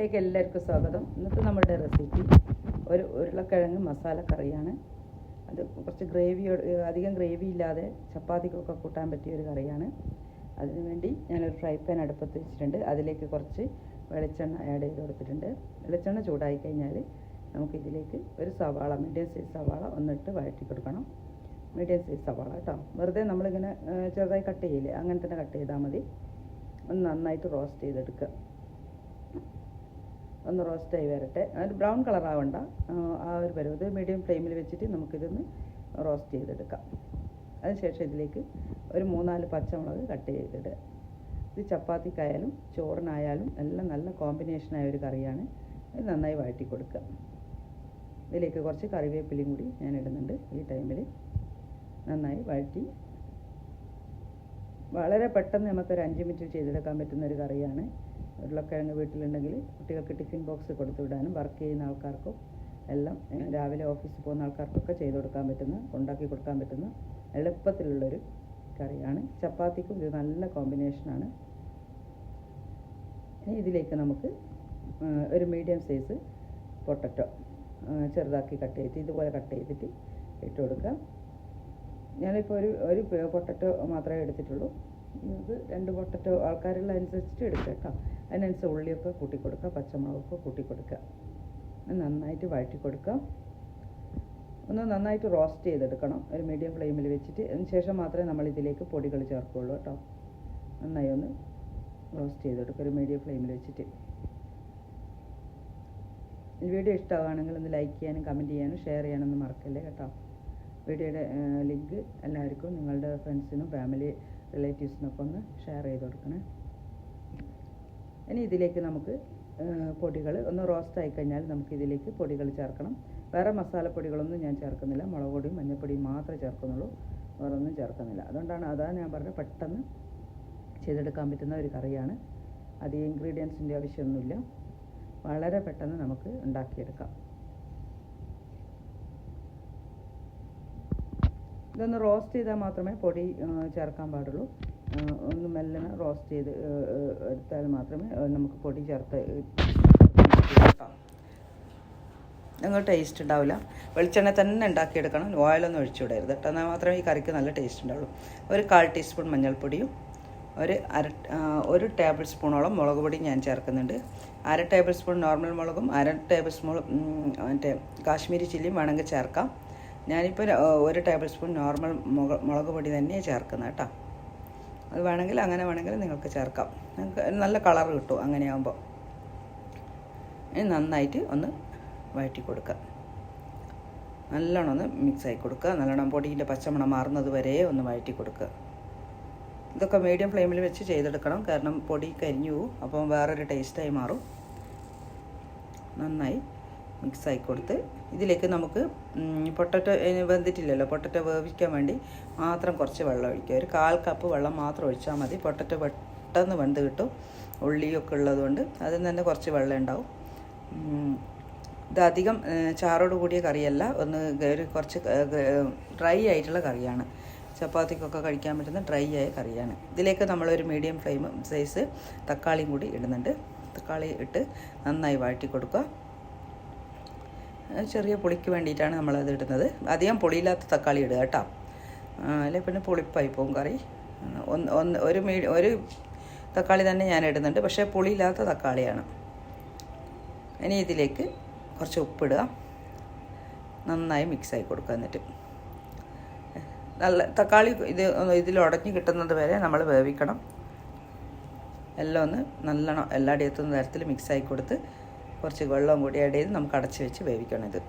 ചാനലിലേക്ക് എല്ലാവർക്കും സ്വാഗതം. ഇന്നത്തെ നമ്മുടെ റെസിപ്പി ഒരു ഉരുളക്കിഴങ്ങ് മസാല കറിയാണ്. അത് കുറച്ച് ഗ്രേവിയോട് അധികം ഗ്രേവി ഇല്ലാതെ ചപ്പാത്തിക്കൊക്കെ കൂട്ടാൻ പറ്റിയ ഒരു കറിയാണ്. അതിനുവേണ്ടി ഞാനൊരു ഫ്രൈ പാൻ അടുപ്പത്ത് വെച്ചിട്ടുണ്ട്. അതിലേക്ക് കുറച്ച് വെളിച്ചെണ്ണ ആഡ് ചെയ്ത് കൊടുത്തിട്ടുണ്ട്. വെളിച്ചെണ്ണ ചൂടായി കഴിഞ്ഞാൽ നമുക്ക് ഇതിലേക്ക് ഒരു സവാള മീഡിയം സൈസ് സവാള ഒന്നിട്ട് വഴറ്റി കൊടുക്കണം. മീഡിയം സൈസ് സവാള കേട്ടോ. വെറുതെ നമ്മളിങ്ങനെ ചെറുതായി കട്ട് ചെയ്യില്ലേ? അങ്ങനെ തന്നെ കട്ട് ചെയ്താൽ മതി. ഒന്ന് നന്നായിട്ട് റോസ്റ്റ് ചെയ്തെടുക്കുക. ഒന്ന് റോസ്റ്റായി വരട്ടെ. അത് ബ്രൗൺ കളർ ആവണ്ട. ആ, ഒരു പരുവം. ഇത് മീഡിയം ഫ്ലെയിമിൽ വെച്ചിട്ട് നമുക്കിതൊന്ന് റോസ്റ്റ് ചെയ്തെടുക്കാം. അതിനുശേഷം ഇതിലേക്ക് ഒരു മൂന്നാൽ പച്ചമുളക് കട്ട് ചെയ്തിടുക. ഇത് ചപ്പാത്തിക്കായാലും ചോറിനായാലും എല്ലാം നല്ല കോമ്പിനേഷനായ ഒരു കറിയാണ്. ഇത് നന്നായി വഴറ്റി കൊടുക്കുക. ഇതിലേക്ക് കുറച്ച് കറിവേപ്പിലയും കൂടി ഞാൻ ഇടുന്നുണ്ട് ഈ ടൈമിൽ നന്നായി വഴറ്റി. വളരെ പെട്ടെന്ന് നമുക്കൊരു അഞ്ച് മിനിറ്റ് ചെയ്തെടുക്കാൻ പറ്റുന്ന ഒരു കറിയാണ്. ഉരുളക്കിഴങ്ങ് വീട്ടിലുണ്ടെങ്കിൽ കുട്ടികൾക്ക് ടിഫിൻ ബോക്സ് കൊടുത്തു വിടാനും വർക്ക് ചെയ്യുന്ന ആൾക്കാർക്കും എല്ലാം രാവിലെ ഓഫീസിൽ പോകുന്ന ആൾക്കാർക്കൊക്കെ ചെയ്തു കൊടുക്കാൻ പറ്റുന്ന ഉണ്ടാക്കി കൊടുക്കാൻ പറ്റുന്ന എളുപ്പത്തിലുള്ളൊരു കറിയാണ്. ചപ്പാത്തിക്കും ഇത് നല്ല കോമ്പിനേഷനാണ്. ഇനി ഇതിലേക്ക് നമുക്ക് ഒരു മീഡിയം സൈസ് പൊട്ടറ്റോ ചെറുതാക്കി കട്ട് ചെയ്തിട്ട് ഇതുപോലെ കട്ട് ചെയ്തിട്ട് ഇട്ട് കൊടുക്കാം. ഞാനിപ്പോൾ ഒരു ഒരു പൊട്ടറ്റോ മാത്രമേ എടുത്തിട്ടുള്ളൂ. നിങ്ങൾക്ക് രണ്ട് പൊട്ടറ്റോ ആൾക്കാരുള്ള അനുസരിച്ചിട്ട് എടുക്കുക അതിനനുസരിച്ച് ഉള്ളിയൊക്കെ കൂട്ടി കൊടുക്കുക പച്ചമുളകൊക്കെ കൂട്ടി കൊടുക്കുക നന്നായിട്ട് വഴറ്റി കൊടുക്കുക ഒന്ന് നന്നായിട്ട് റോസ്റ്റ് ചെയ്തെടുക്കണം. ഒരു മീഡിയം ഫ്ലെയിമിൽ വെച്ചിട്ട്. അതിന് ശേഷം മാത്രമേ നമ്മൾ ഇതിലേക്ക് പൊടികൾ ചേർക്കുകയുള്ളൂ കേട്ടോ. നന്നായി ഒന്ന് റോസ്റ്റ് ചെയ്തെടുക്കുക. ഒരു മീഡിയം ഫ്ലെയിമിൽ വെച്ചിട്ട്. വീഡിയോ ഇഷ്ടമാവുകയാണെങ്കിൽ ഒന്ന് ലൈക്ക് ചെയ്യാനും കമന്റ് ചെയ്യാനും ഷെയർ ചെയ്യാനൊന്നും മറക്കല്ലേ കേട്ടോ. വീഡിയോയുടെ ലിങ്ക് എല്ലാവർക്കും നിങ്ങളുടെ ഫ്രണ്ട്സിനും ഫാമിലി റിലേറ്റീവ്സിനൊക്കെ ഒന്ന് ഷെയർ ചെയ്ത് കൊടുക്കണേ. ഇനി ഇതിലേക്ക് നമുക്ക് പൊടികൾ ഒന്ന് റോസ്റ്റ് ആയി കഴിഞ്ഞാൽ നമുക്ക് ഇതിലേക്ക് പൊടികൾ ചേർക്കണം. വേറെ മസാലപ്പൊടികളൊന്നും ഞാൻ ചേർക്കുന്നില്ല. മുളക് പൊടിയും മഞ്ഞൾപ്പൊടിയും മാത്രമേ ചേർക്കുന്നുള്ളൂ. വേറെ ഒന്നും ചേർക്കുന്നില്ല. അതുകൊണ്ടാണ് അതാണ് ഞാൻ പറഞ്ഞത് പെട്ടെന്ന് ചെയ്തെടുക്കാൻ പറ്റുന്ന ഒരു കറിയാണ്. അധികം ഇൻഗ്രീഡിയൻസിന്റെ ആവശ്യമൊന്നുമില്ല. വളരെ പെട്ടെന്ന് നമുക്ക് ഉണ്ടാക്കിയെടുക്കാം. ഇതൊന്ന് റോസ്റ്റ് ചെയ്താൽ മാത്രമേ പൊടി ചേർക്കാൻ പാടുള്ളൂ. ഒന്ന് മെല്ലെ റോസ്റ്റ് ചെയ്ത് എടുത്താൽ മാത്രമേ നമുക്ക് പൊടി ചേർത്ത് നിങ്ങൾ ടേസ്റ്റ് ഉണ്ടാവില്ല. വെളിച്ചെണ്ണ തന്നെ ഉണ്ടാക്കിയെടുക്കണം. ഓയിലൊന്നും ഒഴിച്ചു വിടരുത് കേട്ടോ. എന്നാൽ മാത്രമേ ഈ കറിക്ക് നല്ല ടേസ്റ്റ് ഉണ്ടാവുള്ളൂ. ഒരു കാൽ ടീസ്പൂൺ മഞ്ഞൾപ്പൊടിയും ഒരു അര ഒരു ടേബിൾ സ്പൂണോളം മുളക് പൊടിയും ഞാൻ ചേർക്കുന്നുണ്ട്. അര ടേബിൾ സ്പൂൺ നോർമൽ മുളകും അര ടേബിൾ സ്പൂൺ മറ്റേ കാശ്മീരി ചില്ലിയും വേണമെങ്കിൽ ചേർക്കാം. ഞാനിപ്പോൾ ഒരു ടേബിൾ സ്പൂൺ നോർമൽ മുളക് പൊടി തന്നെയാണ് ചേർക്കുന്നത് കേട്ടോ. അത് വേണമെങ്കിൽ അങ്ങനെ വേണമെങ്കിൽ നിങ്ങൾക്ക് ചേർക്കാം. നിങ്ങൾക്ക് നല്ല കളർ കിട്ടും അങ്ങനെയാകുമ്പോൾ ഇനി നന്നായിട്ട് ഒന്ന് വഴറ്റി കൊടുക്കുക. നല്ലോണം ഒന്ന് മിക്സ് ആയി കൊടുക്കുക. നല്ലോണം പൊടിയിന്റെ പച്ചമണം മാറുന്നത് വരെ ഒന്ന് വഴറ്റി കൊടുക്കുക. ഇതൊക്കെ മീഡിയം ഫ്ലെയിമിൽ വെച്ച് ചെയ്തെടുക്കണം. കാരണം പൊടി കരിഞ്ഞു പോവും. അപ്പം വേറൊരു ടേസ്റ്റായി മാറും. നന്നായി മിക്സ് ആയി കൊടുത്ത് ഇതിലേക്ക് നമുക്ക് പൊട്ടറ്റോ വെന്തിട്ടില്ലല്ലോ പൊട്ടറ്റോ വേവിക്കാൻ വേണ്ടി മാത്രം കുറച്ച് വെള്ളം ഒഴിക്കുക. ഒരു കാൽ കപ്പ് വെള്ളം മാത്രം ഒഴിച്ചാൽ മതി. പൊട്ടറ്റോ പെട്ടെന്ന് വെന്ത് കിട്ടും. ഉള്ളിയൊക്കെ ഉള്ളതുകൊണ്ട് അതിൽ തന്നെ കുറച്ച് വെള്ളം ഉണ്ടാവും. ഇത് അധികം ചാറോട് കൂടിയ കറിയല്ല. ഒന്ന് ഒരു കുറച്ച് ഡ്രൈ ആയിട്ടുള്ള കറിയാണ്. ചപ്പാത്തിക്കൊക്കെ കഴിക്കാൻ പറ്റുന്ന ഡ്രൈ ആയ കറിയാണ്. ഇതിലേക്ക് നമ്മളൊരു മീഡിയം ഫ്ലെയിം സൈസ് തക്കാളിയും കൂടി ഇടുന്നുണ്ട്. തക്കാളി ഇട്ട് നന്നായി വഴറ്റി കൊടുക്കുക ചെറിയ പുളിക്ക് വേണ്ടിയിട്ടാണ് നമ്മളത് ഇടുന്നത്. അധികം പുളിയില്ലാത്ത തക്കാളി ഇടുക കേട്ടോ. അല്ലെങ്കിൽ പിന്നെ പുളിപ്പായി പോകും കറി. ഒന്ന് ഒന്ന് ഒരു മീ ഒരു തക്കാളി തന്നെ ഞാൻ ഇടുന്നുണ്ട്. പക്ഷേ പുളിയില്ലാത്ത തക്കാളിയാണ്. ഇനി ഇതിലേക്ക് കുറച്ച് ഉപ്പിടുക നന്നായി മിക്സായി കൊടുക്കുക എന്നിട്ട്. നല്ല തക്കാളി ഇത് ഇതിൽ ഉടഞ്ഞ് കിട്ടുന്നത് വരെ നമ്മൾ വേവിക്കണം. എല്ലാം ഒന്ന് നല്ലോണം എല്ലായിടെ എത്തുന്ന തരത്തിൽ മിക്സായി കൊടുത്ത് കുറച്ച് വെള്ളം കൂടി ആഡ് ചെയ്ത് നമുക്ക് അടച്ച് വെച്ച് വേവിക്കണം ഇത്.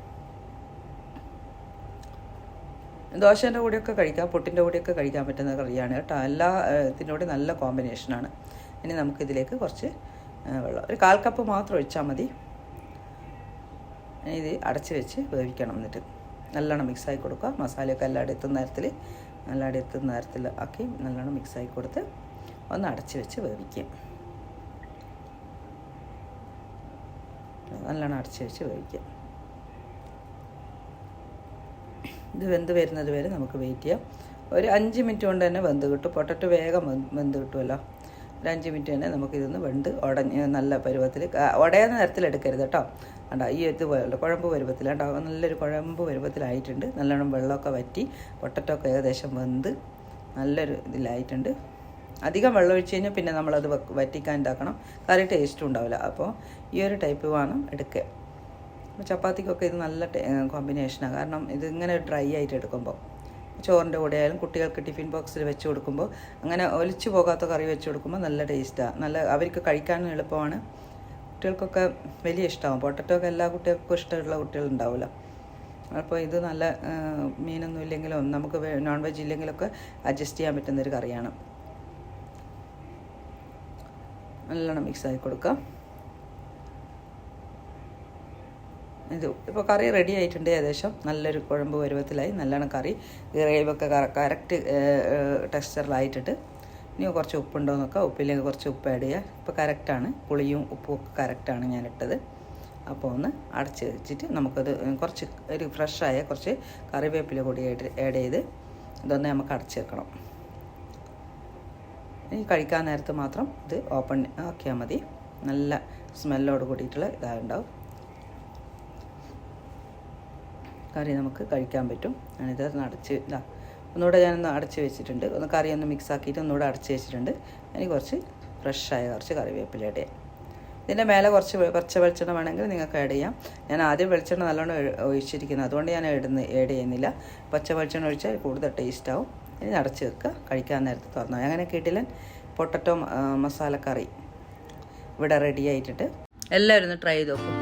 ദോശേന്റെ കൂടെയൊക്കെ കഴിക്കാം പുട്ടിന്റെ കൂടെയൊക്കെ കഴിക്കാൻ പറ്റുന്ന കറിയാണ് കേട്ടോ. എല്ലാ ഇതിനോട് കൂടെ നല്ല കോമ്പിനേഷനാണ് ഇനി നമുക്കിതിലേക്ക് കുറച്ച് വെള്ളം ഒരു കാൽ കപ്പ് മാത്രം ഒഴിച്ചാൽ മതി. ഇത് അടച്ച് വെച്ച് വേവിക്കണം എന്നിട്ട്. നല്ലോണം മിക്സായി കൊടുക്കുക. മസാലയൊക്കെ എല്ലായിടെ എത്തുന്ന നേരത്തിൽ എല്ലായിടെ എത്തുന്ന നേരത്തിൽ ആക്കി നല്ലോണം മിക്സായി കൊടുത്ത് ഒന്ന് അടച്ച് വെച്ച് വേവിക്കുക. നല്ലോണം അടച്ച് വെച്ച് വേവിക്കാം. ഇത് വെന്ത് വരുന്നത് വരെ നമുക്ക് വെയിറ്റ് ചെയ്യാം. ഒരു അഞ്ച് മിനിറ്റ് കൊണ്ട് തന്നെ വെന്ത് കിട്ടും. പൊട്ടറ്റ് വേഗം വെന്ത് കിട്ടുമല്ലോ ഒരു അഞ്ച് മിനിറ്റ് തന്നെ നമുക്കിതൊന്ന് വെന്ത് ഉടഞ്ഞ് നല്ല പരുവത്തിൽ ഉടയുന്ന തരത്തിൽ എടുക്കരുത് കേട്ടോ. അണ്ട ഈ ഇത് പോലെ കുഴമ്പ് പരുവത്തിൽ കേട്ടോ നല്ലൊരു കുഴമ്പ് പരുവത്തിലായിട്ടുണ്ട്. നല്ലോണം വെള്ളമൊക്കെ വറ്റി പൊട്ടറ്റൊക്കെ ഏകദേശം വെന്ത് നല്ലൊരു ഇതിലായിട്ടുണ്ട്. അധികം വെള്ളം ഒഴിച്ച് കഴിഞ്ഞാൽ പിന്നെ നമ്മളത് വെക്ക് വറ്റിക്കാൻ ഉണ്ടാക്കണം കറി ടേസ്റ്റും ഉണ്ടാവില്ല. അപ്പോൾ ഈ ഒരു ടൈപ്പ് വേണം എടുക്കുക അപ്പോൾ ചപ്പാത്തിക്കൊക്കെ ഇത് നല്ല കോമ്പിനേഷനാണ് കാരണം ഇതിങ്ങനെ ഡ്രൈ ആയിട്ട് എടുക്കുമ്പോൾ ചോറിന്റെ കൂടെ ആയാലും കുട്ടികൾക്ക് ടിഫിൻ ബോക്സിൽ വെച്ച് കൊടുക്കുമ്പോൾ അങ്ങനെ ഒലിച്ചു പോകാത്ത കറി വെച്ച് കൊടുക്കുമ്പോൾ നല്ല ടേസ്റ്റാണ് നല്ല അവർക്ക് കഴിക്കാനും എളുപ്പമാണ്. കുട്ടികൾക്കൊക്കെ വലിയ ഇഷ്ടമാവും പൊട്ടറ്റോ ഒക്കെ എല്ലാ കുട്ടികൾക്കും ഇഷ്ടമുള്ള കുട്ടികളുണ്ടാവില്ല അപ്പോൾ ഇത് നല്ല മീനൊന്നും ഇല്ലെങ്കിലും നമുക്ക് നോൺ വെജ് ഇല്ലെങ്കിലൊക്കെ അഡ്ജസ്റ്റ് ചെയ്യാൻ പറ്റുന്നൊരു കറിയാണ്. നല്ലോണം മിക്സ് ആയി കൊടുക്കാം ഇത് ഇപ്പോൾ കറി റെഡി ആയിട്ടുണ്ട് ഏകദേശം. നല്ലൊരു കുഴമ്പ് പരുവത്തിലായി. നല്ലോണം കറി ഗ്രേവൊക്കെ കറക്റ്റ് ടെക്സ്ചറിലായിട്ടിട്ട്. ഇനി കുറച്ച് ഉപ്പുണ്ടോ എന്നൊക്കെ ഉപ്പിലേക്ക് കുറച്ച് ഉപ്പ് ആഡ് ചെയ്യുക ഇപ്പോൾ കറക്റ്റാണ് പുളിയും ഉപ്പും ഒക്കെ കറക്റ്റാണ് ഞാൻ ഇട്ടത് അപ്പോൾ ഒന്ന് അടച്ച് വെച്ചിട്ട് നമുക്കത് കുറച്ച് ഒരു ഫ്രഷായ കുറച്ച് കറിവേപ്പില കൂടി ആഡ് ചെയ്ത് ഇതൊന്ന് നമുക്ക് അടച്ച് വെക്കണം. ഇനി കഴിക്കാൻ നേരത്ത് മാത്രം ഇത് ഓപ്പൺ ആക്കിയാൽ മതി. നല്ല സ്മെല്ലോട് കൂടിയിട്ടുള്ള ഇതാണ്ടാവും കറി നമുക്ക് കഴിക്കാൻ പറ്റും. ഞാനിത് അടച്ച് ഇതാ ഒന്നുകൂടെ ഞാനൊന്ന് അടച്ച് വെച്ചിട്ടുണ്ട്. ഒന്ന് കറി ഒന്ന് മിക്സ് ആക്കിയിട്ട് ഒന്നുകൂടെ അടച്ച് വെച്ചിട്ടുണ്ട്. ഇനി കുറച്ച് ഫ്രഷായ കുറച്ച് കറിവേപ്പില ചെയ്യാം ഇതിന്റെ മേലെ കുറച്ച് കുറച്ച് വെളിച്ചെണ്ണ വേണമെങ്കിൽ നിങ്ങൾക്ക് ആഡ് ചെയ്യാം. ഞാൻ ആദ്യം വെളിച്ചെണ്ണ നല്ലോണം ഒഴി- ഒഴിച്ചിരിക്കുന്നത് അതുകൊണ്ട് ഞാൻ ഇടുന്ന ആഡ് ചെയ്യുന്നില്ല. പച്ച വെളിച്ചെണ്ണ ഒഴിച്ചാൽ കൂടുതൽ ടേസ്റ്റ് ആവും. ഇനി അടച്ച് വെക്കുക. കഴിക്കാൻ നേരത്തെ തുറന്നു അങ്ങനെ കിട്ടില്ല പൊട്ടറ്റോ മസാല കറി ഇവിടെ റെഡി ആയിട്ടിട്ട് എല്ലാവരും ഒന്ന് ട്രൈ ചെയ്ത് നോക്കും.